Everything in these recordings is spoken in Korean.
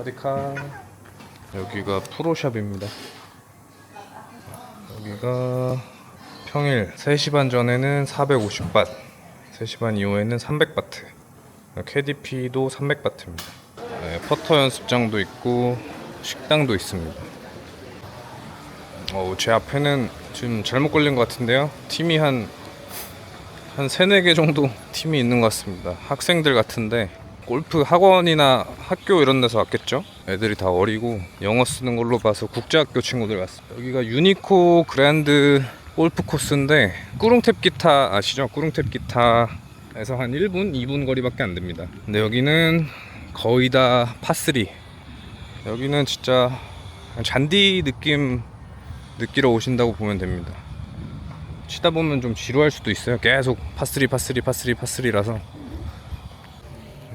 어디카 여기가 프로샵입니다. 여기가 평일 3시 반 전에는 450밭 3시 반 이후에는 300바트 KDP도 300바트입니다. 네, 퍼터 연습장도 있고 식당도 있습니다. 어, 제 앞에는 지금 잘못 걸린 것 같은데요. 팀이 한한 세네 개 정도 팀이 있는 것 같습니다. 학생들 같은데 골프 학원이나 학교 이런 데서 왔겠죠? 애들이 다 어리고 영어 쓰는 걸로 봐서 국제학교 친구들 같습니다. 여기가 유니코 그랜드 골프 코스인데 꾸룽탭 기타 아시죠? 꾸룽탭 기타에서 한 1분, 2분 거리밖에 안 됩니다. 근데 여기는 거의 다 파3. 여기는 진짜 잔디 느낌 느끼러 오신다고 보면 됩니다. 치다 보면 좀 지루할 수도 있어요. 계속 파스리 파스리 파스리 파스리라서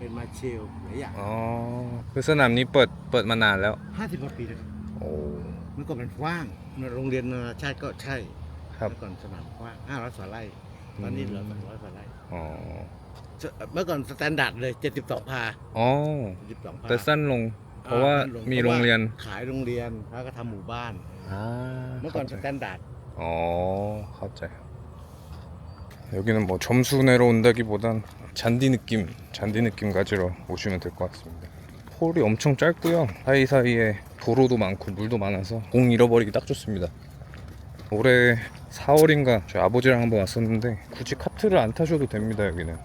เป็นมาเชลหลายอย่างอ๋อคือสนามนี้เปิดเปิดมานานแล้ว50กว่าปีแล้วครับโอ้ เมื่อก่อนมันกว้างโรงเรียนนานาชาติก็ใช่ครับ เมื่อก่อนสนามกว้าง500กว่าไร่ตอนนี้เหลือ200กว่าไร่อ๋อเมื่อก่อนสแตนดาร์ดเลย72พาอ๋อ72พาแต่สั้นลง เพราะว่าอ่สั้นลมีโรงเรียนพาะว่าขายโรงเรียนแล้วก็ทำหมู่บ้าน อ่าเมื่อก่อนสเข้าแตใจนดาร์ด อ๋อเข้าใจ 여기는 뭐 점수 내러 온다기보단 잔디 느낌, 잔디 느낌 가지러 오시면 될 것 같습니다. 홀이 엄청 짧고요. 사이사이에 도로도 많고 물도 많아서 공 잃어버리기 딱 좋습니다. 올해 4월인가 저희 아버지랑 한번 왔었는데 굳이 카트를 안 타셔도 됩니다 여기는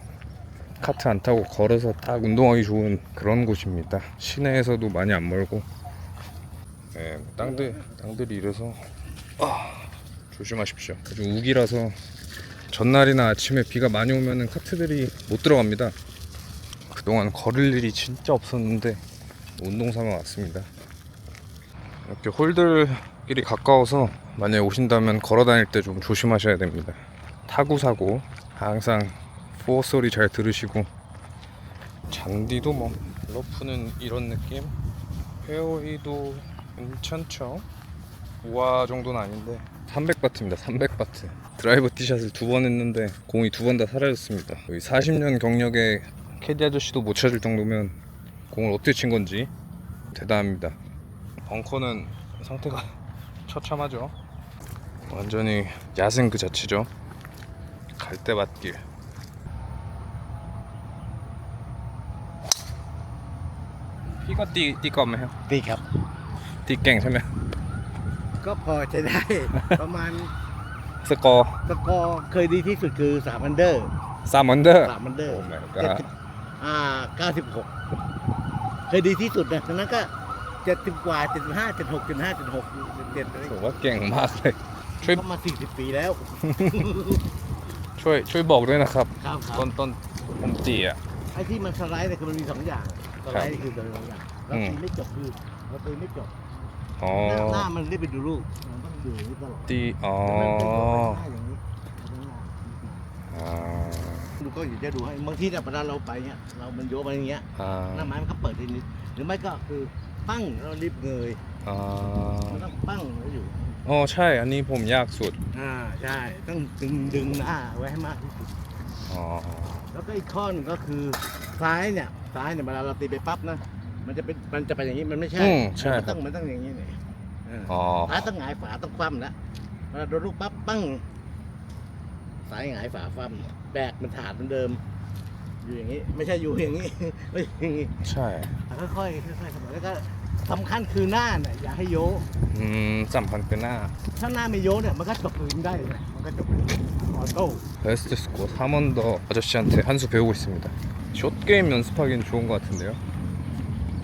카트 안 타고 걸어서 딱 운동하기 좋은 그런 곳입니다 시내에서도 많이 안 멀고 네, 땅들, 땅들이 이래서 아, 조심하십시오 요즘 우기라서 전날이나 아침에 비가 많이 오면은 카트들이 못 들어갑니다. 그동안 걸을 일이 진짜 없었는데 운동 삼아 왔습니다. 이렇게 홀들끼리 가까워서 만약에 오신다면 걸어 다닐 때 좀 조심하셔야 됩니다. 타구 사고 항상 포어 소리 잘 들으시고 잔디도 뭐 러프는 이런 느낌? 페어웨이도 괜찮죠? 우아 정도는 아닌데 300바트입니다. 300바트. 드라이버 티샷을 두 번 했는데 공이 두 번 다 사라졌습니다. 여기 40년 경력의 캐디 아저씨도 못 찾을 정도면 공을 어떻게 친 건지 대단합니다. 벙커는 상태가 처참하죠. 완전히 야생 그 자체죠. 갈대밭길. 피가 띠 띠까 하면 해요. 띠까. 띠깽 설명. ก็พอจะได้ ประมาณสกอร์สกอร์เคยดีที่สุดคือสามอันเดอร์ซามอนเดอร์ สามอันเดอโอ้ ร์ my เ god อ่าเก้าสิบหกเคยดีที่สุดนะฉะนั้นก็เจ็ดสิบกว่าเจ็ดห้าเจ็ดหกเจ็ดห้าเจ็ดหกเจ็ดถือว่าเก่งมากเลย ช่วย มาสี่สิบปีแล้ว ช่วยช่วยบอกด้วยนะครับ ครับต้นต้นผมจีอะ ไอ้ที่มันสไลด์เนี่ยคือมันมีสองอย่างสไลด์คือสองอย่างเราตีไม่จบคือเราตีไม่จบ อ๋อ หน้าหน้ามันได้ไปดูลูกมันต้องดูอย่างนี้ตลอดตีอ๋อแต่มันเป็นจบไปหน้าอย่างนี้อ่าดูก็อยู่จะดูให้บางทีเนี่ยเวลาเราไปเนี่ยเรามันโยกไปอย่างเงี้ยอ่าหน้าไม้มันก็เปิดทีนิดหรือไม่ก็คือปั้งเรารีบเงยอ่ามันต้องปั้งไว้อยู่ อ๋อใช่อันนี้ผมยากสุดอ่าใช่ต้องดึงดึงหน้าไว้ให้มากที่สุดอ๋อแล้วก็อีกข้อหนึงก็คือซ้ายเนี่ยซ้ายเนี่ยเวลาเราตีไปปั๊บนะ มันจะเป็นมันจะไปอย่างนี้มันไม่ใช่ อืมใช่ มัน ครั ต้ บ องมันต้องอย่างนี้เนี่ยเออ อ๋อ ซ้ายต้องหงายฝาต้องคว่ำแล้วเวลาโดนลูกปั๊บปั้งซ้ายหงายฝาคว่ำแบกมันถาดเหมือนเดิม อยู่อย่างนี้ ไม่ใช่อยู่อย่างนี้ ไม่ใช่อย่างนี้ ใช่ ค่อยๆค่อยๆทำแล้วก็สำคัญคือหน้าเนี่ยอย่าให้โยก อืมสำคัญคือหน้า ถ้าหน้าไม่โยกเนี่ยมันก็จบพื้นได้เลยมันก็จบออโต้ 베스트 스코어 3원 더 아저씨한테 한 수 배우고 있습니다. 숏 게임 연습하기엔 좋은 것 같은데요.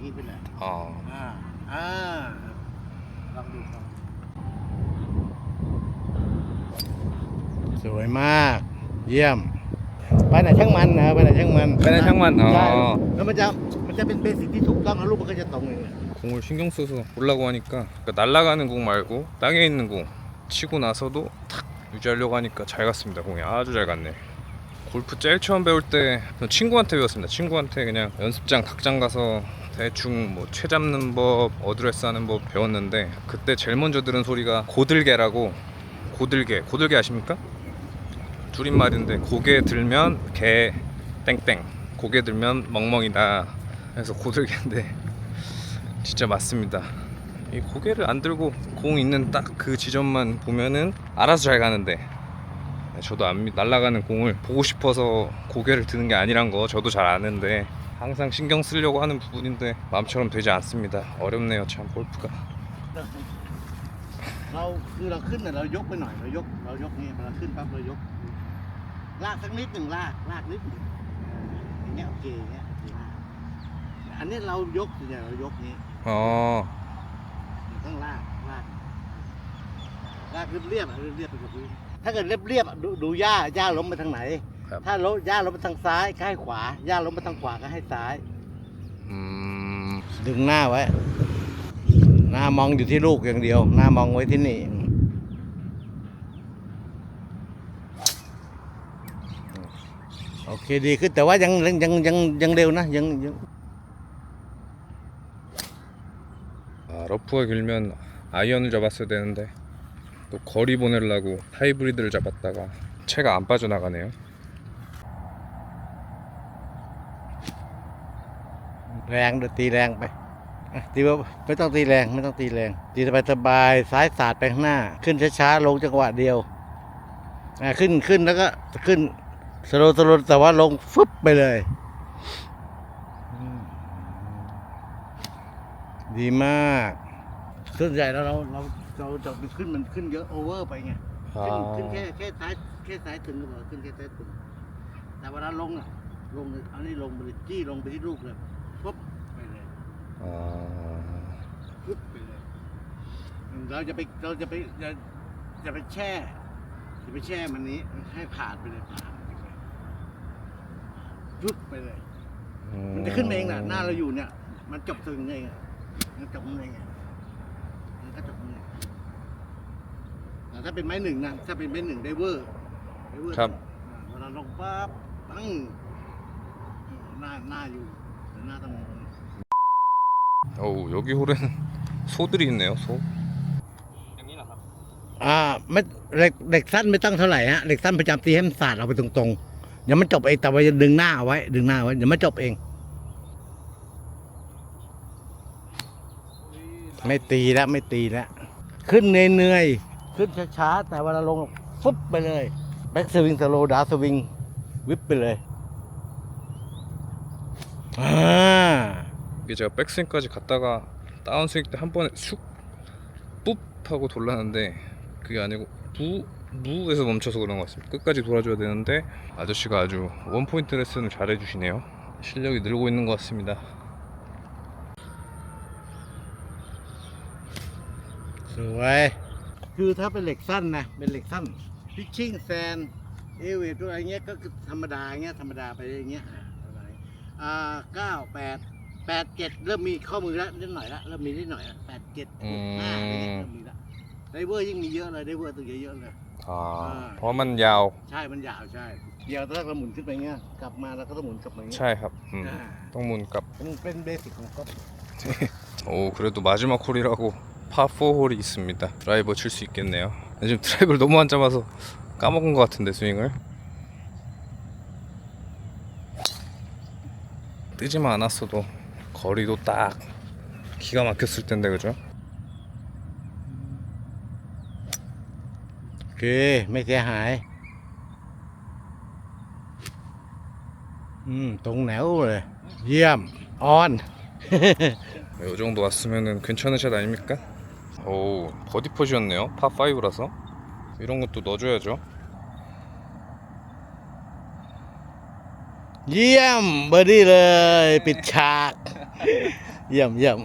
หายพีไปเลย 아 อ่าอ่าลองดูครับสวยมาก เยี่ยม ไปไหนช่างมันนะไปไหนช่างมัน ไปไหนช่างมันอ๋อ ใช่แล้วมันจะมันจะเป็นเบสิกที่ถูกต้องแล้วลูกมันก็จะตรงเอง 공을 신경 써서 보려고 하니까 그러니까 날아가는 공 말고 땅에 있는 공 치고 나서도 탁 유지하려고 하니까 잘 갔습니다 공이 아주 잘 갔네 골프 제일 처음 배울 때 친구한테 배웠습니다. 친구한테 그냥 연습장 각장 가서 대충 뭐 채 잡는 법 어드레스 하는 법 배웠는데 그때 제일 먼저 들은 소리가 고들개라고. 고들개. 고들개 아십니까? 줄임말인데 고개 들면 개 땡땡. 고개 들면 멍멍이다. 그래서 고들개인데 진짜 맞습니다. 이 고개를 안 들고 공 있는 딱 그 지점만 보면은 알아서 잘 가는데 네, 저도 안 믿- 날아가는 공을 보고 싶어서 고개를 드는 게 아니란 거 저도 잘 아는데 항상 신경 쓰려고 하는 부분인데 마음처럼 되지 않습니다. 어렵네요 참 골프가. เราคือเราขึ้นเนี่ยเรายกไปหน่อยเรายกเรายกนี่เราขึ้นปั๊บเรายก ลากสักนิดหนึ่งลากลากนิดหนึ่งอย่างเงี้ยโอเคอย่างเงี้ยโอเคลากอันนี้เรายกเนี่ยเรายกนี้ 어 ต้องลากลากลากเรียบๆอะเรียบๆไปกับพื้น ถ้าเกิดเรียบๆอะดูดูหญ้าหญ้าล้มไปทางไหน ครับ ถ้าล้มหญ้าล้มไปทางซ้ายก็ให้ขวาหญ้าล้มไปทางขวาก็ให้ซ้าย 음, ดึงหน้าไว้ หน้ามองอยู่ที่ลูกอย่างเดียว หน้ามองไว้ที่นี่ โอเคดีขึ้นแต่ว่ายังยังยังยังยังเร็วนะยังยัง 아, 러프가 길면 아이언을 잡았어야 되는데 또 거리 보내려고 하이브리드를 잡았다가 채가 안 빠져나가네요. แรงเดี๋ยวตีแรงไปอ่ะตีว่าไม่ต้องตีแรงไม่ต้องตีแรง ตีสบายสบายๆซ้ายสาดไปข้างหน้า ขึ้นช้าๆลงจังหวะเดียวอ่ะขึ้นขึ้นแล้วก็ขึ้นสโลว์สโลว์แต่ว่าลงฟึบไปเลยอืมดีมากส่วนใหญ่แล้วเราเรา เราจะขึ้นมันขึ้นเยอะโอเวอร์ไปไงขึ้นขึ้นแค่แค่ซ้ายแค่ซ้ายถึงก็พอขึ้นแค่ซ้ายถึงแต่เวลาลงอะ ลงเลยอันนี้ลงไปเลยจี้ลงไปที่ลูกเลยปุ๊บไปเลย 아, ปุ๊บไปเลยเราจะไปเราจะไปจะจะไปแช่จะไปแช่มันนี้ให้ผ่านไปเลยผ่านไปเลยปุ๊บไปเลยมันจะขึ้นมาเองน่ะหน้าเราอยู่เนี่ย มันจบถึงเองอะมันจบเองอะมันก็จบเองแต่ ถ้าเป็นไม้หนึ่งนะถ้าเป็นไม้หนึ่งไดเวอร์ไดเวอร์ ครับ อ่าเวลาลงปั๊บปังหน้าหน้าอยู่แต่หน้าต้อง 어우 여기 홀에는 소들이 있네요 소. อ่าไม่เหล็กเหล็กสั้นไม่ต้องเท่าไหร่ฮะเหล็กสั้นประจำตีให้มันสาดออกไปตรงๆเดี๋ยวมันจบเองแต่ว่าจะดึงหน้าเอาไว้ ดึงหน้าเอาไว้เดี๋ยวมันจบเอง ไม่ตีแล้วไม่ตีแล้ว ขึ้นเหนื่อยๆ ขึ้นช้าๆ แต่เวลาลงฟึบไปเลย แบ็กสวิงสโลดาสวิง วิบไปเลยอ่า 이게 제가 백스윙까지 갔다가 다운스윙 때 한 번에 슉ปุ๊ 하고 돌랐는데 그게 아니고 부 무에서 멈춰서 그런 것 같습니다. 끝까지 돌아줘야 되는데 아저씨가 아주 원포인트 레슨을 잘 해주시네요. 실력이 늘고 있는 것 같습니다. สวย คือถ้าเป็นเหล็กสั้นนะ เป็นเหล็กสั้นพิชชิ่งแซนเอเวทตัวอะไรเงี้ยก็คือธรรมดาเงี้ยธรรมดาไปอย่างเงี้ยอ่าประมาณนี้อ่าเก้าแปดแปดเจ็ดเริ่มมีข้อมือแล้วนิดหน่อยละเริ่มมีนิดหน่อยละแปดเจ็ด อืม ห้าอะไรเงี้ยเริ่มมีละไดเวอร์ยิ่งมีเยอะเลยไดเวอร์ตัวเยอะๆเลย 아, 범한 야오 ใช่ มันยาวใช่ เดียวถ้าเราหมุนขึ้นไปเงี้ย กลับมาแล้วก็ต้องหมุนกลับมาอย่างเงี้ย 차이합 อ่า 똥문값 เป็นเป็นเบสิกของก็ 오 그래도 마지막 홀이라고 파4홀이 있습니다. 드라이버 칠 수 있겠네요. 지금 드라이버를 너무 안 잡아서 까먹은 것 같은데 스윙을. 뜨지만 않았어도 거리도 딱 기가 막혔을 텐데 그죠? 그, 매대하이. 음, 동네울. 예, 온. 요 정도 왔으면 괜찮은 샷 아닙니까? 오 버디 퍼시였네요 파5라서 이런 것도 넣어줘야죠. เยี่ยมเบอร์ดี้เลยปิดฉาก เยี่ยมเยี่ยม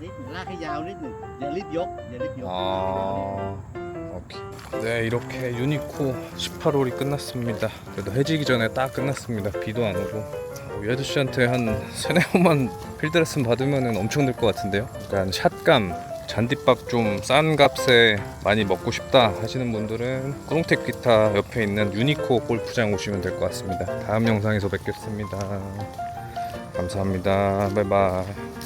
นิดลากให้ยาวนิดหนึ่งอย่ารีบยกอย่ารีบยก 아, 오케이. 네, 이렇게 유니코 18홀이 끝났습니다. 그래도 해지기 전에 딱 끝났습니다. 비도 안 오고. 어, 예드 씨한테 한 세네 번만 필드 레슨 받으면 엄청 들 것 같은데요. 약간 샷감, 잔디밥 좀 싼 값에 많이 먹고 싶다 하시는 분들은 꾸롱텍 기타 옆에 있는 유니코 골프장 오시면 될 것 같습니다. 다음 영상에서 뵙겠습니다. 감사합니다. 바이바이.